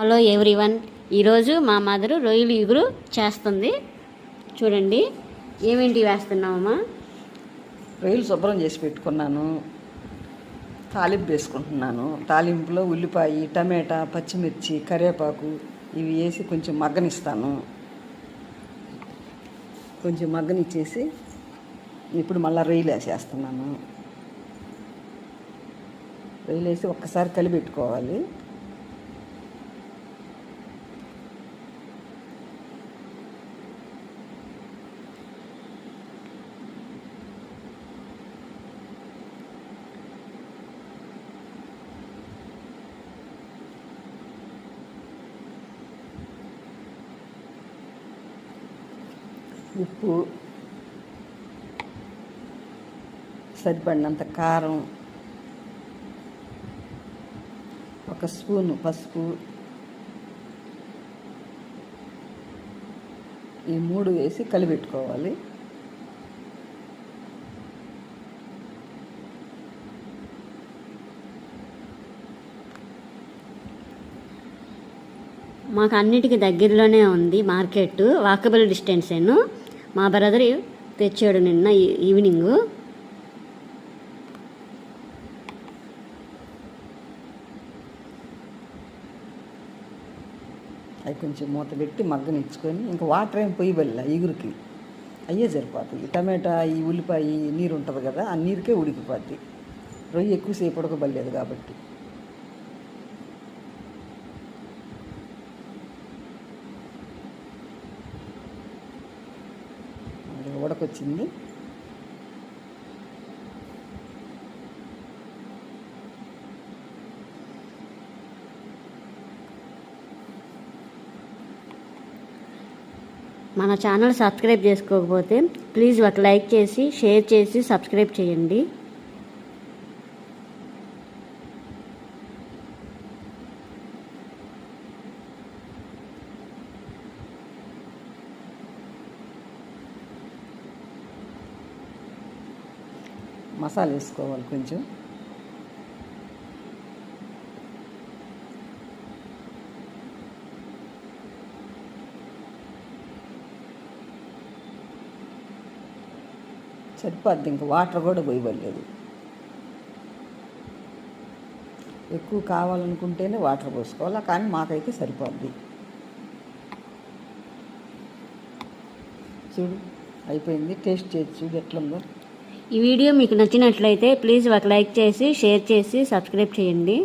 Hello everyone. ఈరోజు మా mother రొయ్యలు ఇగురు చేస్తుంది. చూడండి ఏమేంటి వేస్తున్నామమ్మా రొయ్యలు శుభ్రం చేసి పెట్టుకున్నాను. తాలింపు వేసుకుంటున్నాను. తాలింపులో ఉల్లిపాయ టమాటా పచ్చిమిర్చి కరివేపాకు ఇవి వేసి కొంచెం మగ్గనిస్తాను. కొంచెం మగ్గనిచ్చేసి ఇప్పుడు మళ్ళీ రొయ్యలు వేసేస్తున్నాను. రొయ్యలు వేసి ఒక్కసారి కలిపెట్టుకోవాలి. ఉప్పు సరిపడినంత కారం ఒక స్పూను పసుపు ఈ మూడు వేసి కలిపెట్టుకోవాలి. మాకు అన్నిటికీ దగ్గరలోనే ఉంది మార్కెట్ వాకబుల్ డిస్టెన్సేను మా బ్రదర్ తెచ్చాడు నిన్న ఈవినింగ్. అవి కొంచెం మూత పెట్టి మగ్గనిచ్చుకొని ఇంకా వాటర్ ఏం పొయ్యబల్ల ఈగురికి. అయ్యే సరిపోతుంది టమాటా ఈ ఉల్లిపాయ నీరు ఉంటుంది కదా ఆ నీరుకే ఉడికిపోద్ది. రొయ్య ఎక్కువసేపు ఉడకబడలేదు కాబట్టి. అది వచ్చింది. మన ఛానల్ సబ్స్క్రైబ్ చేసుకోకపోతే ప్లీజ్ ఒక లైక్ చేసి షేర్ చేసి సబ్స్క్రైబ్ చేయండి. మసాలా వేసుకోవాలి కొంచెం. సరిపోద్ది ఇంకా వాటర్ కూడా పోయబడలేదు. ఎక్కువ కావాలనుకుంటేనే వాటర్ పోసుకోవాలి కానీ మాకైతే సరిపోద్ది. చూడు అయిపోయింది టేస్ట్ చేసి చూడు ఎట్లుందో. ఈ వీడియో మీకు నచ్చినట్లయితే ప్లీజ్ ఒక లైక్ చేసి షేర్ చేసి సబ్స్క్రైబ్ చేయండి.